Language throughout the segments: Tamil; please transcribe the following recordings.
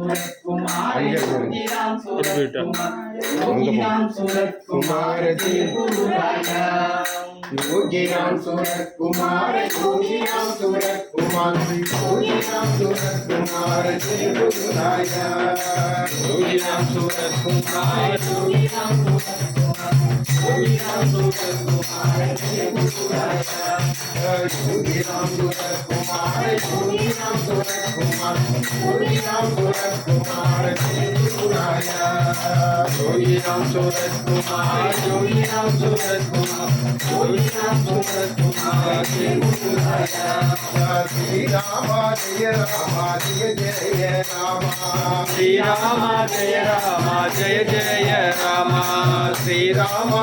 குமார யோகிராம் சுரத் குமார யோகிராம் சுரத் குமார் யோகிராம் சுரத் குமார யோகிராம் गोरी राम गोपाल कुमार जय कुमार गोरी राम कुमार गोरी राम गोपाल कुमार जय मुकुराया गोरी राम गोपाल कुमार गोरी राम श्री राम जय राम जय जय राम श्री राम जय राम जय जय राम, श्री राम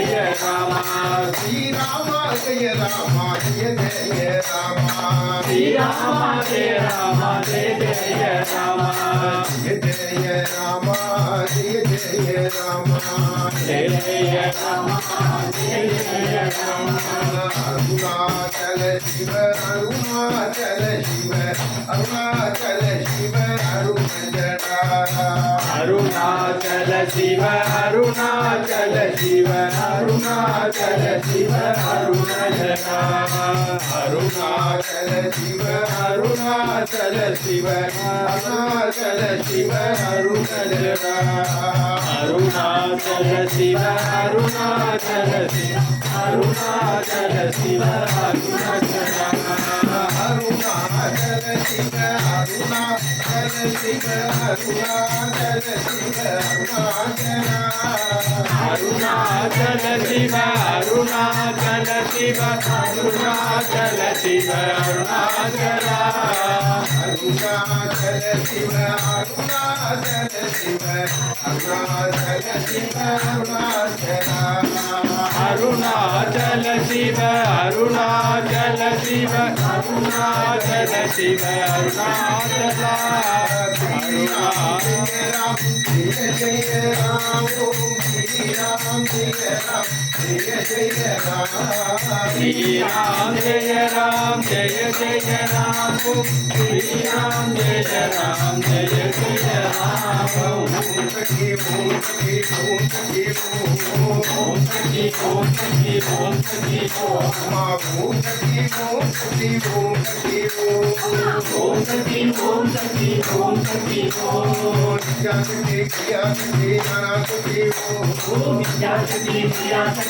జయ జయ రామ శ్రీరామ జయ రామ జయ జయ రామ శ్రీరామ జయ రామ జయ జయ రామ జయ జయ రామ జయ జయ రామ జయ జయ రామ జయ జయ రామ అరుణాచల శివ అరుణాచల శివ అరుణాచల அருணாச்சல சிவ அருணாச்சல சிவ அருணாச்சல சிவ அருணயனா அருணாச்சல சிவ அருணாச்சல சிவ அருணாச்சல சிவ அருணயனா அருணாச்சல சிவ அருணாச்சல சிவ அருணாச்சல சிவ அருணயனா Aruna, Jal Aruna, Jal Aruna, Aruna, Aruna, Jal Aruna, Jal Aruna, Aruna, Aruna, Jal Aruna, Jal Arunachal Shiva Arunachal Shiva Arunachal Shiva Arunachal Arunachal జయ రామ జయ రామ జయ రామ. శ్రీరామ్ జయ రామ్ జయ జయ రామ్ ఓం సఖి ఓం సఖి ఓం సఖి ఓం ఓం సఖి ఓం సఖి ఓం సఖి ఓం మా ఓం సఖి ఓం సఖి ఓం సఖి ఓం ఓం సఖి ఓం సఖి ఓం సఖి ఓం విద్యాశక్తి క్రియాశక్తి మనాశక్తి ఓం విద్యాశక్తి క్రియాశక్తి జ్ఞానశక్తి ఓం విద్యాశక్తి క్రియాశక్తి మనాశక్తి ఓం విద్యాశక్తి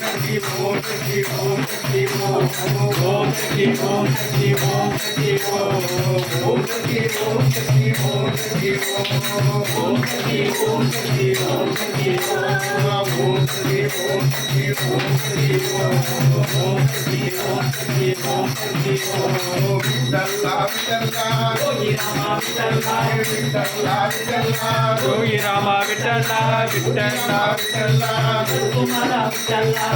శక్తి ఓం శక్తి ఓం శక్తి ఓం ఓం శక్తి ఓం శక్తి ఓం శక్తి ఓం శక్తి ఓం శక్తి ఓం శక్తి ఓం శక్తి ఓం శక్తి ఓం శక్తి ఓం శక్తి ఓం శక్తి ఓం శక్తి ఓం శక్తి ఓం శక్తి ఓం శక్తి ఓం విదల్లా విదల్లా రోగి రామ విదల్లా విదల్లా విదల్లా రోగి రామ విదల్లా విదల్లా విదల్లా కుమార విదల్లా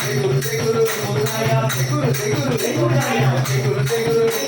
తెగురు తెగురు తెగురు తెగురు తెగురు తెగురు తెగురు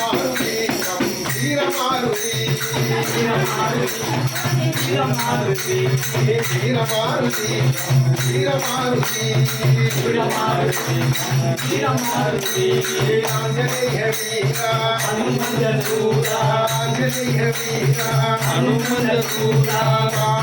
தாரங்கா ஆண்டுகா ஆண்டுகா காரங்கா வீரமாருதி வீரமாருதி வீரமாருதி வீரமாருதி ஆஞ்சநேய வீரா ஹனுமந்த சூரா ஆஞ்சநேய வீரா ஹனுமந்த சூரா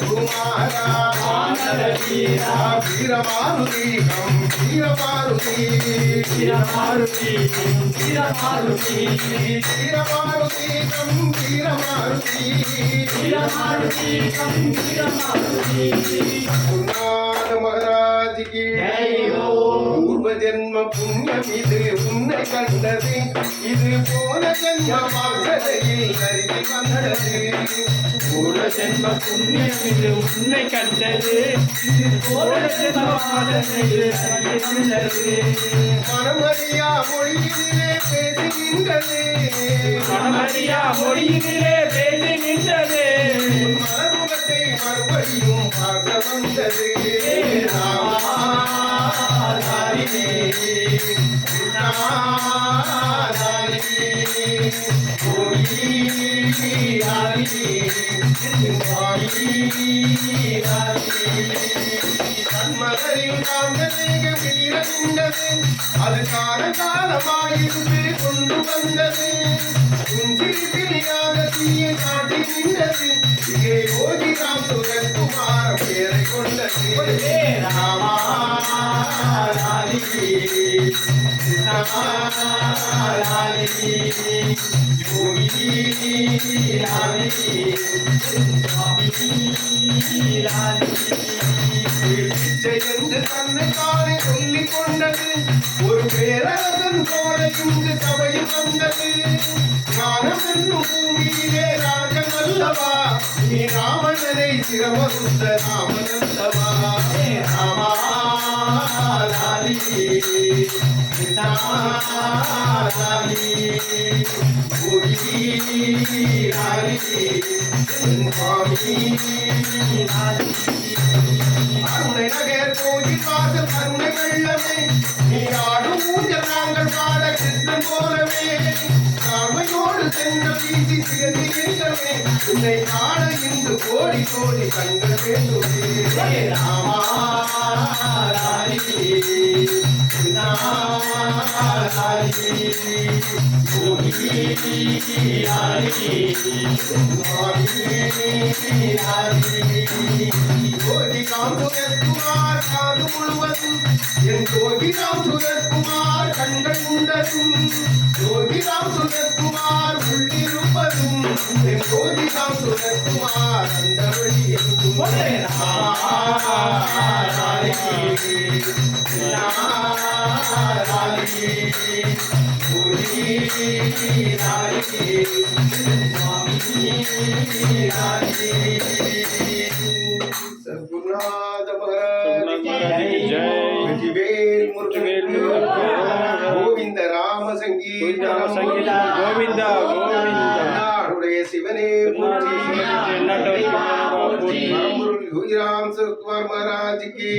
కుమారా వీరమారుతీకం వీరమారుతి హో ஆனல பூர்வ ஜென்ம புண்ணியம் இது உன்னை கண்டது. இது போன ஜென்ம வந்தது. பூர்வ ஜென்ம புண்ணியம் இது உன்னை கண்டது. இது பூர்வ ஜென்ம பாதனையில் அறிந்தது மனமறியா மொழியிலே பேசுகின்றது. மனமறியா மொழியிலே பேசி 恋 வாயிலாரிணி. கண்மலரில் காந்தமேக வீரமிண்டது அது கால காலமாயிருந்து கொண்டு வந்தது உன் தீய காட்டி நின்றது இங்கே யோகி ராம் சுரகுமார பேரை கொண்டது ராமாராணி ராமாராணி ராணி என்று தன்னை காலை சொல்லிக் கொண்டது ஒரு பேரரசன் போல இங்கு சபையில் வந்தது ஞானம் என்னும் பூமியிலே ராஜன் அல்லவா நீ ராமனனை சிரமருந்த ராமனந்தவா ராமாலாலி ராமாலாலி கோயிலாலி நகர் கோயில் வாசல் கருணை வெள்ளமே நீ ஆடும் ஊஞ்சல் நாங்கள் பாட கிருஷ்ணன் போலவே காமையோடு வீசி சிறந்தி உன்னை காண இன்று கோடி கோடி கண்கள் வேண்டுமே. ராமாரி சுரத்குமார் காது முழுவதும். என் ஜோதிகாம் சுரத்குமார் கண்கள் உண்டதும் ஜோதிகாம் சுரத்குமார் அந்த வழி எங்கும் சத்குருநாத மகாராஜ் ஜெய் வெற்றிவேல் சங்கீதம் சங்கீதம் கோவிந்தா கோவிந்தா நாடுடைய சிவனே போற்றி பரம்பொருள் யோகிராம் சுகுமார் மகாராஜ் கி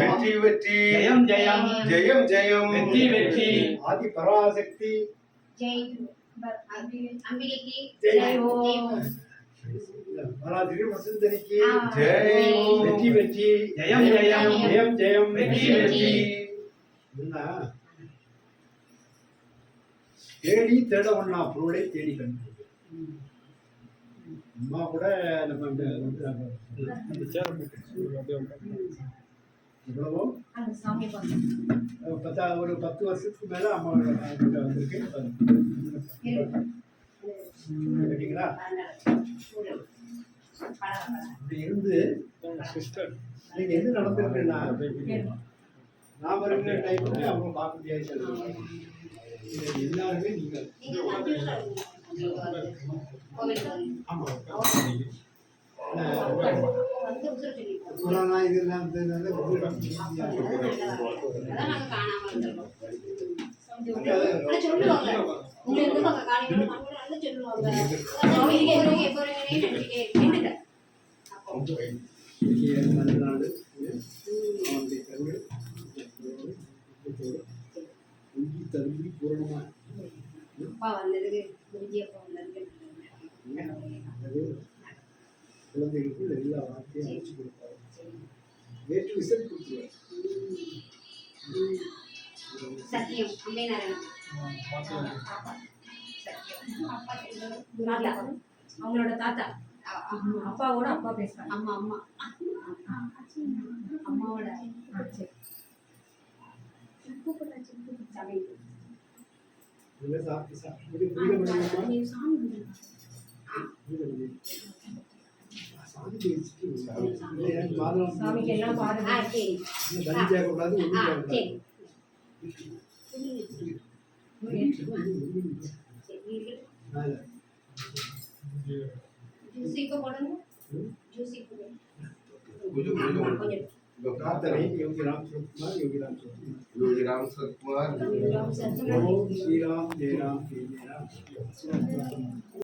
வெற்றி வெற்றி ஜெயம் ஜெயம் ஜெயம் ஜெயம் வெற்றி வெற்றி ஆதி பராசக்தி ஜெய் பர்- அம்பி- அம்பிகைக்கு ஜெய் ஜெய் ஓம். ஓம். பராதிரி வசுந்தரிக்கு ஆ, ஜெய் ஓம். வெற்றி வெற்றி ஜெயம் ஜெயம் ஜெயம் ஜெயம் வெற்றி வெற்றி என்ன தேடி தேட ஒண்ணா பொருளை தேடி கண்டு அம்மா கூட நம்ம பார்க்கணும். பத்தா ஒரு பத்து வருஷத்துக்கு மேல அம்மா கிட்ட வந்திருக்கேன். இப்படி இருந்து சிஸ்டர். இன்னைக்கு எது நடந்திருக்குன்னா நான் வருகிற டைம்ல அவங்க பார்க்க முடியாது. இன்னைக்கு எல்லாருமே நீங்கள் நீங்க அஞ்சு நிமிஷம் இருங்க. உங்கி தரும்பி பூரணமாக அப்பா வந்ததுக்கு குருஜி அப்பா வந்ததுக்கு அது குழந்தைகளுக்கு எல்லா வார்த்தையும் அமைச்சு கொடுப்பாரு. வேற்று விசல் கொடுத்துருவார். சத்தியம் அவங்களோட தாத்தா. அப்பாவோட அப்பா பேசுறாங்க அம்மா அம்மா. அம்மாவோட. சரி ஜூஸ் இப்போ போடுங்க ஜூஸ் இப்போ கொஞ்சம். गोपनाथ राम